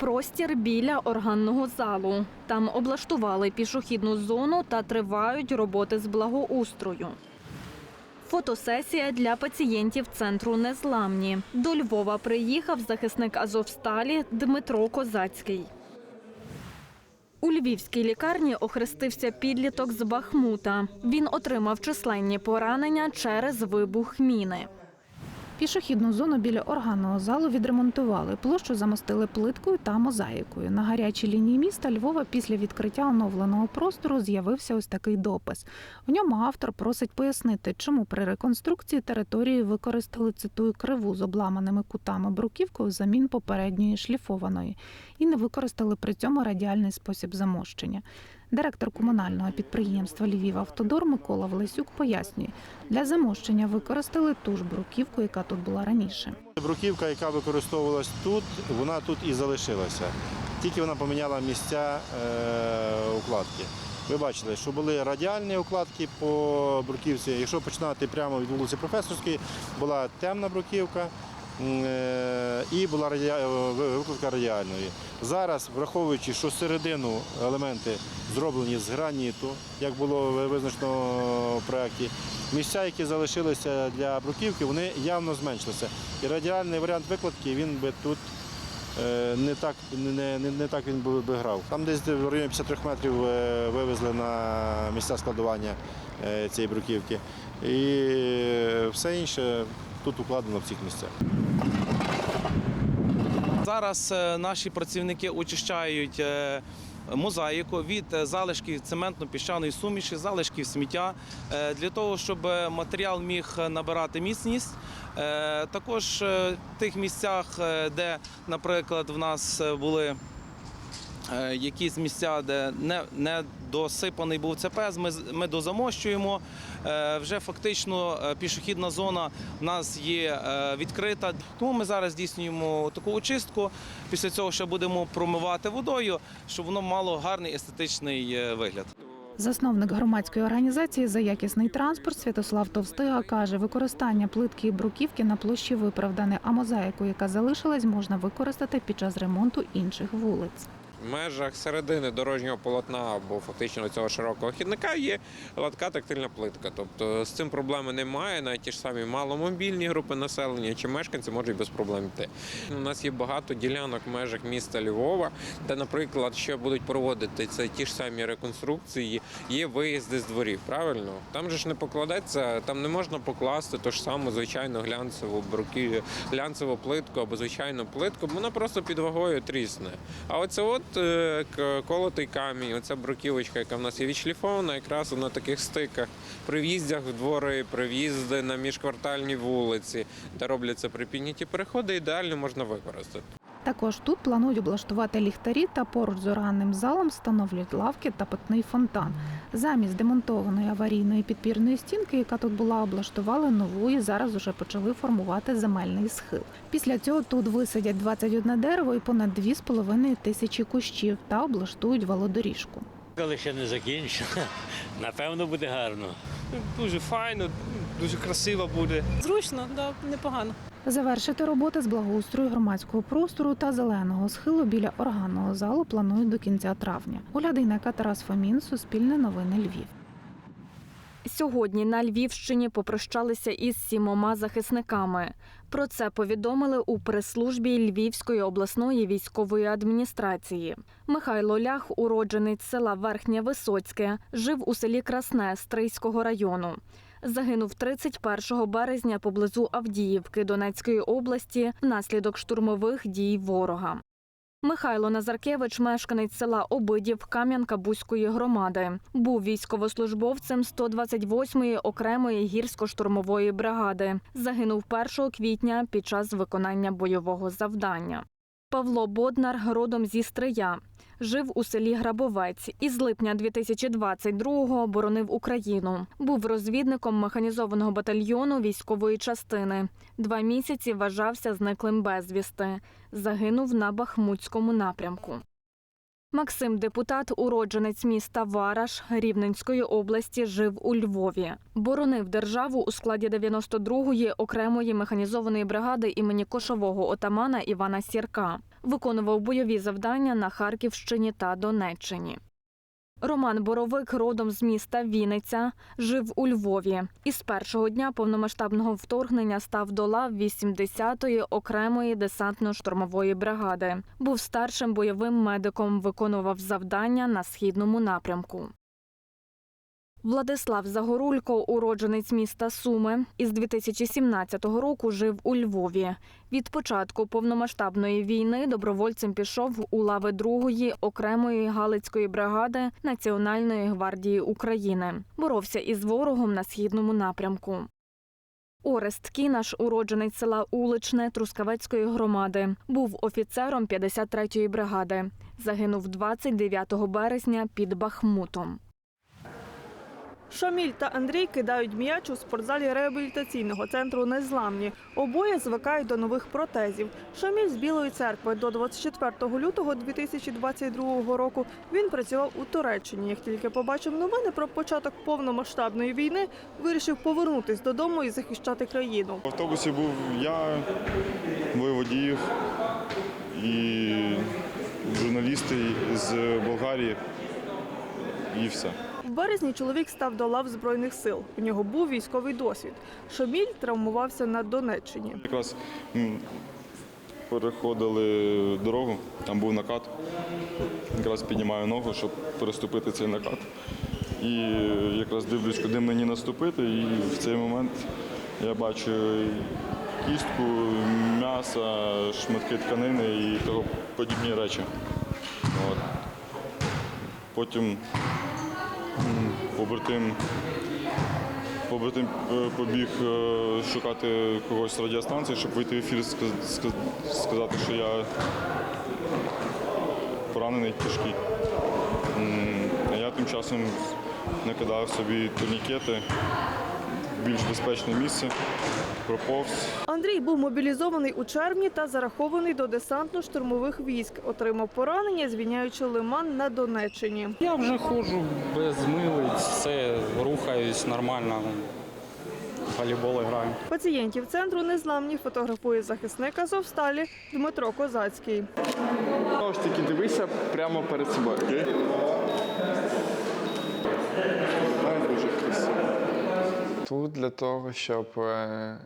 простір біля органного залу. Там облаштували пішохідну зону та тривають роботи з благоустрою. Фотосесія для пацієнтів центру Незламні. До Львова приїхав захисник Азовсталі Дмитро Козацький. У львівській лікарні охрестився підліток з Бахмута. Він отримав численні поранення через вибух міни. Пішохідну зону біля органного залу відремонтували. Площу замостили плиткою та мозаїкою. На гарячій лінії міста Львова після відкриття оновленого простору з'явився ось такий допис. В ньому автор просить пояснити, чому при реконструкції території використали цитую криву з обламаними кутами бруківкою взамін попередньої шліфованої і не використали при цьому радіальний спосіб замощення. Директор комунального підприємства Львів-Автодор Микола Власюк пояснює, для замощення використали ту ж бруківку, яка тут була раніше. Бруківка, яка використовувалась тут, вона тут і залишилася. Тільки вона поміняла місця е, укладки. Ви бачили, що були радіальні укладки по бруківці. Якщо починати прямо від вулиці Професорської, була темна бруківка і була е, викладка радіальної. Зараз, враховуючи, що середину елементи зроблені з граніту, як було визначено в проєкті, місця, які залишилися для бруківки, вони явно зменшилися. І радіальний варіант викладки він би тут е, не так, не, не, не так він би, грав. Там десь в районі 53 метрів е, вивезли на місця складування е, цієї бруківки. І е, все інше тут укладено в цих місцях. Зараз е, наші працівники очищають е, мозаїку від е, залишків цементно-піщаної суміші, залишків сміття для того, щоб матеріал міг набирати міцність. Також в тих місцях, де, наприклад, в нас були якісь місця, де не, не досипаний був ЦПС, ми, ми дозамощуємо. Е, Вже фактично е, пішохідна зона в нас є е, відкрита. Тому ми зараз здійснюємо таку очистку. Після цього ще будемо промивати водою, щоб воно мало гарний естетичний е, вигляд. Засновник громадської організації за якісний транспорт Святослав Товстига каже, використання плитки і бруківки на площі виправдане, а мозаїку, яка залишилась, можна використати під час ремонту інших вулиць. В межах середини дорожнього полотна або фактично цього широкого хідника є гладка тактильна плитка. Тобто з цим проблеми немає. Навіть ті ж самі маломобільні групи населення чи мешканці можуть без проблем йти. У нас є багато ділянок в межах міста Львова, де, наприклад, ще будуть проводити це ті ж самі реконструкції, є виїзди з дворів. Правильно, там же ж не покладеться, там не можна покласти ту ж саму звичайну глянцеву бруки, глянцеву плитку або звичайну плитку, вона просто під вагою трісне. А оце от колотий камінь, оця бруківочка, яка в нас є відшліфована, якраз на таких стиках при в'їздях в двори, при в'їзди на міжквартальні вулиці, де робляться припідняті переходи, ідеально можна використати. Також тут планують облаштувати ліхтарі та поруч з органним залом встановлюють лавки та питний фонтан. Замість демонтованої аварійної підпірної стінки, яка тут була, облаштували нову і зараз уже почали формувати земельний схил. Після цього тут висадять 21 дерево і понад 2,5 тисячі кущів та облаштують велодоріжку. Але ще не закінчено. Напевно, буде гарно. Дуже файно, дуже красиво буде. Зручно, да, непогано. Завершити роботи з благоустрою громадського простору та зеленого схилу біля органного залу планують до кінця травня. Оля Дейнека, Тарас Фомін, Суспільне новини Львів. Сьогодні на Львівщині попрощалися із сімома захисниками. Про це повідомили у прес-службі Львівської обласної військової адміністрації. Михайло Лях, уродженець села Верхнє Висоцьке, жив у селі Красне Стрийського району. Загинув 31 березня поблизу Авдіївки Донецької області внаслідок штурмових дій ворога. Михайло Назаркевич, мешканець села Обидів Кам'янка-Бузької громади, був військовослужбовцем 128-ї окремої гірсько-штурмової бригади. Загинув 1 квітня під час виконання бойового завдання. Павло Боднар родом зі Стрия. Жив у селі Грабовець і з липня 2022-го боронив Україну. Був розвідником механізованого батальйону військової частини. Два місяці вважався зниклим безвісти. Загинув на Бахмутському напрямку. Максим депутат, уродженець міста Вараш Рівненської області, жив у Львові. Боронив державу у складі 92-ї окремої механізованої бригади імені кошового отамана Івана Сірка. Виконував бойові завдання на Харківщині та Донеччині. Роман Боровик родом з міста Вінниця, жив у Львові. І з першого дня повномасштабного вторгнення став до лав 80-ї окремої десантно-штурмової бригади. Був старшим бойовим медиком, виконував завдання на східному напрямку. Владислав Загорулько, уродженець міста Суми, із 2017 року жив у Львові. Від початку повномасштабної війни добровольцем пішов у лави другої окремої галицької бригади Національної гвардії України. Боровся із ворогом на східному напрямку. Орест Кінаш, уродженець села Уличне Трускавецької громади, був офіцером 53-ї бригади. Загинув 29 березня під Бахмутом. Шаміль та Андрій кидають м'яч у спортзалі реабілітаційного центру Незламні. Обоє звикають до нових протезів. Шаміль з Білої церкви до 24 лютого 2022 року він працював у Туреччині. Як тільки побачив новини про початок повномасштабної війни, вирішив повернутись додому і захищати країну. В автобусі був я, двоє водіїв і журналісти з Болгарії і все. В березні чоловік став до лав збройних сил. У нього був військовий досвід. Шаміль травмувався на Донеччині. Якраз переходили дорогу, там був накат. Якраз піднімаю ногу, щоб переступити цей накат. І якраз дивлюсь, куди мені наступити, і в цей момент я бачу кістку, м'ясо, шматки тканини і того подібні речі. От. Потім побратим, побратим е, побіг е, шукати когось з радіостанції, щоб вийти в ефір сказати, що я поранений тяжкий. Я тим часом накидав собі турнікети більш безпечне місце, проповз. Андрій був мобілізований у червні та зарахований до десантно-штурмових військ. Отримав поранення, звільняючи лиман на Донеччині. Я вже ходжу без милиць, все, рухаюсь нормально. Волейбол граю. Пацієнтів центру незламні фотографує захисник Азовсталі Дмитро Козацький. Знову ж таки, дивися прямо перед собою. Дуже красиво. Тут для того, щоб е, е,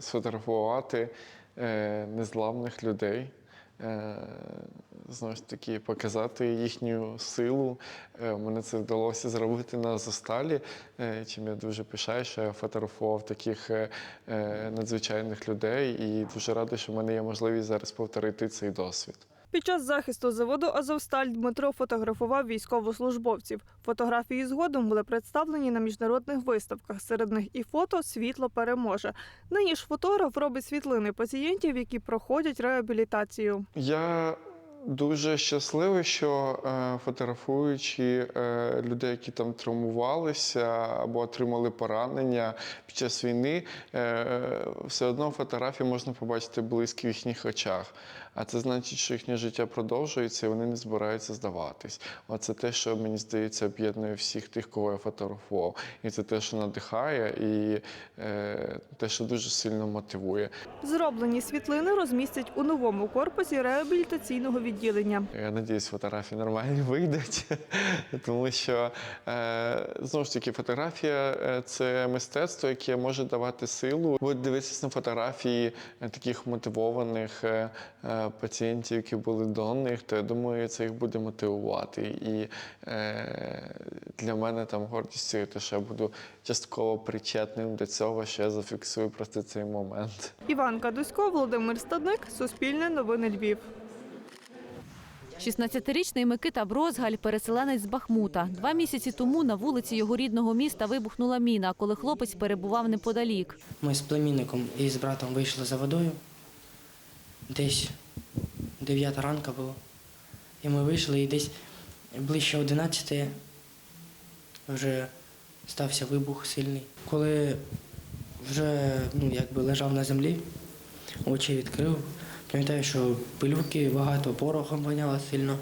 сфотографувати е, незламних людей. Знову ж таки, показати їхню силу. Мене це вдалося зробити на Зосталі, чим я дуже пишаю, що я фотографував таких надзвичайних людей і дуже радий, що в мене є можливість зараз повторити цей досвід. Під час захисту заводу Азовсталь Дмитро фотографував військовослужбовців. Фотографії згодом були представлені на міжнародних виставках. Серед них і фото Світло переможе. Нині ж фотограф робить світлини пацієнтів, які проходять реабілітацію. Я дуже щасливий, що е, фотографуючи е, людей, які там травмувалися або отримали поранення під час війни, е, все одно фотографії можна побачити близько в їхніх очах. А це значить, що їхнє життя продовжується і вони не збираються здаватись. Оце те, що мені здається, об'єднує всіх тих, кого я фотографував. І це те, що надихає, і е, те, що дуже сильно мотивує. Зроблені світлини розмістять у новому корпусі реабілітаційного відділення. Я надіюсь, фотографії нормальні вийдуть, тому що е, знову ж таки фотографія е, це мистецтво, яке може давати силу. Будуть дивитися на фотографії е, таких мотивованих е, е, пацієнтів, які були до них, то я думаю, це їх буде мотивувати. І е, для мене там гордістю те, що я буду частково причетним до цього, що я зафіксую просто цей момент. Іван Кадусько, Володимир Стадник, Суспільне новини Львів. 16-річний Микита Брозгаль – переселенець з Бахмута. Два місяці тому на вулиці його рідного міста вибухнула міна, коли хлопець перебував неподалік. Ми з племінником і з братом вийшли за водою. Десь 9 ранка було. І ми вийшли, і десь ближче 11 вже стався вибух сильний. Коли вже ну, якби лежав на землі, очі відкрив. Пам'ятаю, що пилюки багато, порохом воняло сильно.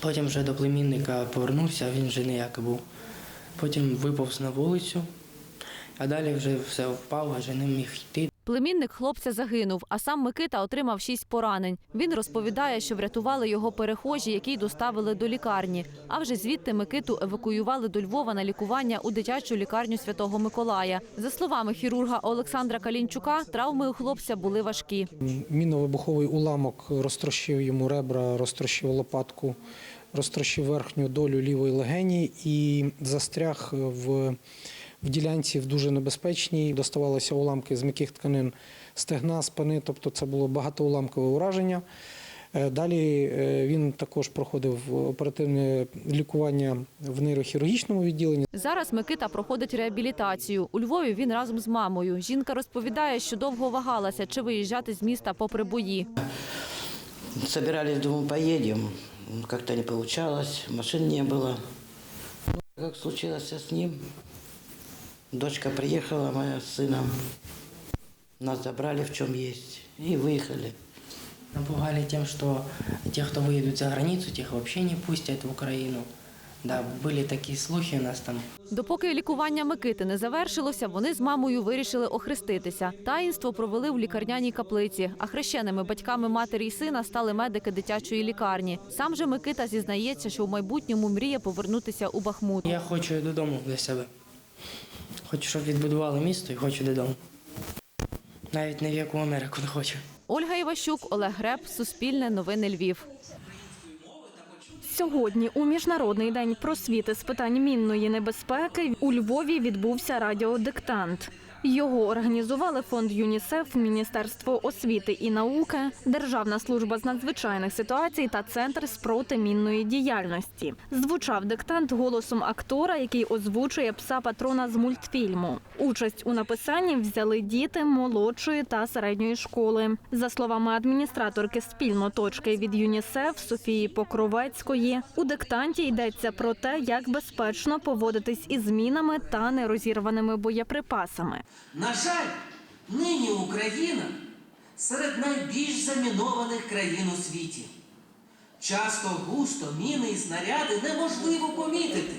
Потім вже до племінника повернувся, він вже ніякий був. Потім виповз на вулицю, а далі вже все впав, вже не міг йти. Племінник хлопця загинув, а сам Микита отримав шість поранень. Він розповідає, що врятували його перехожі, які доставили до лікарні. А вже звідти Микиту евакуювали до Львова на лікування у дитячу лікарню Святого Миколая. За словами хірурга Олександра Калінчука, травми у хлопця були важкі. Мінно-вибуховий уламок розтрощив йому ребра, розтрощив лопатку, розтрощив верхню долю лівої легені і застряг в, в ділянці в дуже небезпечній. Доставалися уламки з м'яких тканин стегна, спини, тобто це було багатоуламкове ураження. Е, Далі е, він також проходив оперативне лікування в нейрохірургічному відділенні. Зараз Микита проходить реабілітацію. У Львові він разом з мамою. Жінка розповідає, що довго вагалася, чи виїжджати з міста попри бої. Собирались, думаю, поедем. Как-то не получалось, машин не было. Ну, Как случилось с ним, дочка приехала моя с сыном. Нас забрали в чем есть и выехали. Напугали тем, что тех, кто выедут за границу, тех вообще не пустят в Украину. Да, были такие слухи у нас там. Допоки лікування Микити не завершилося, вони з мамою вирішили охреститися. Таїнство провели в лікарняній каплиці. А хрещеними батьками матері й сина стали медики дитячої лікарні. Сам же Микита зізнається, що в майбутньому мріє повернутися у Бахмут. Я хочу додому для себе. Хочу, щоб відбудували місто і хочу додому. Навіть не в яку Америку не хочу. Ольга Іващук, Олег Греб, Суспільне новини Львів. Сьогодні у міжнародний день просвіти з питань мінної небезпеки у Львові відбувся радіодиктант. Його організували фонд ЮНІСЕФ, Міністерство освіти і науки, Державна служба з надзвичайних ситуацій та Центр з протимінної діяльності. Звучав диктант голосом актора, який озвучує пса патрона з мультфільму. Участь у написанні взяли діти молодшої та середньої школи. За словами адміністраторки спільноточки від ЮНІСЕФ Софії Покровецької, у диктанті йдеться про те, як безпечно поводитись із мінами та нерозірваними боєприпасами. На жаль, нині Україна серед найбільш замінованих країн у світі. Часто густо міни і снаряди неможливо помітити.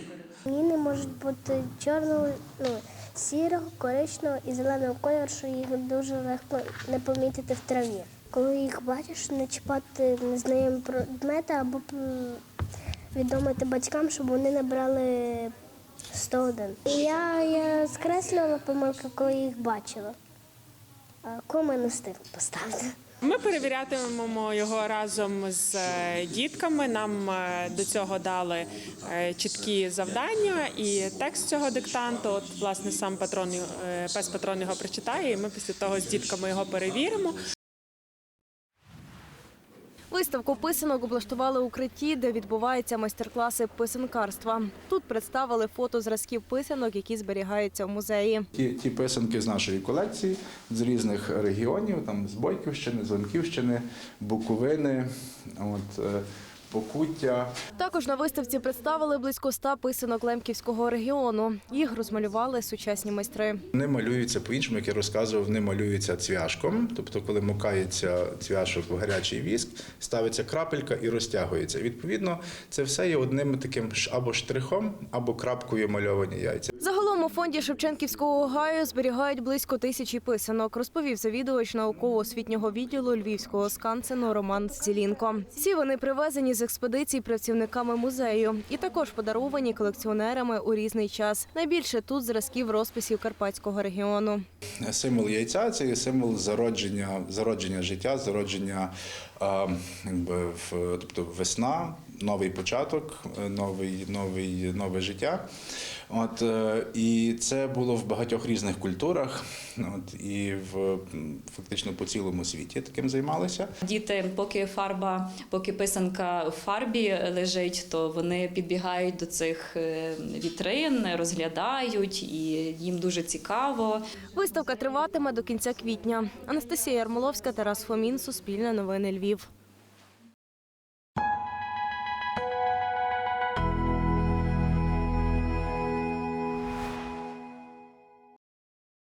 Міни можуть бути чорного, ну, сірого, коричневого і зеленого кольору, що їх дуже легко не помітити в траві. Коли їх бачиш, не чіпати незнайомі предмети або відомити батькам, щоб вони не брали 101. І Я, я скреслювала помилки, коли їх бачила. Коми не поставити. Ми перевірятимемо його разом з е, дітками. Нам е, до цього дали е, чіткі завдання і текст цього диктанту. От власне сам патрон пес патрон його прочитає. і Ми після того з дітками його перевіримо. Виставку писанок облаштували у укритті, де відбуваються майстер-класи писанкарства. Тут представили фото зразків писанок, які зберігаються в музеї. Ті, ті писанки з нашої колекції, з різних регіонів, там з Бойківщини, з Ланківщини, Буковини, от, е, Покуття. Також на виставці представили близько ста писанок Лемківського регіону. Їх розмалювали сучасні майстри. Вони малюються по-іншому, як я розказував, вони малюються цвяшком. Тобто, коли мукається цвяшок в гарячий віск, ставиться крапелька і розтягується. Відповідно, це все є одним таким або штрихом, або крапкою мальовані яйця. Загалом у фонді Шевченківського гаю зберігають близько тисячі писанок, розповів завідувач науково-освітнього відділу Львівського скансену Роман Зцілінко. Всі вони привезені з експедицій працівниками музею і також подаровані колекціонерами у різний час. Найбільше тут зразків розписів Карпатського регіону. Символ яйця це символ зародження, зародження життя, зародження, е, якби, тобто весна, новий початок, е, новий, новий, нове життя. От, е, і це було в багатьох різних культурах, от, і в, фактично по цілому світі таким займалися. Діти, поки фарба, поки писанка в фарбі лежить, то вони підбігають до цих е, вітрин, розглядають, і їм дуже цікаво. Виставка триватиме до кінця квітня. Анастасія Ярмоловська, Тарас Фомін, Суспільне новини Львів.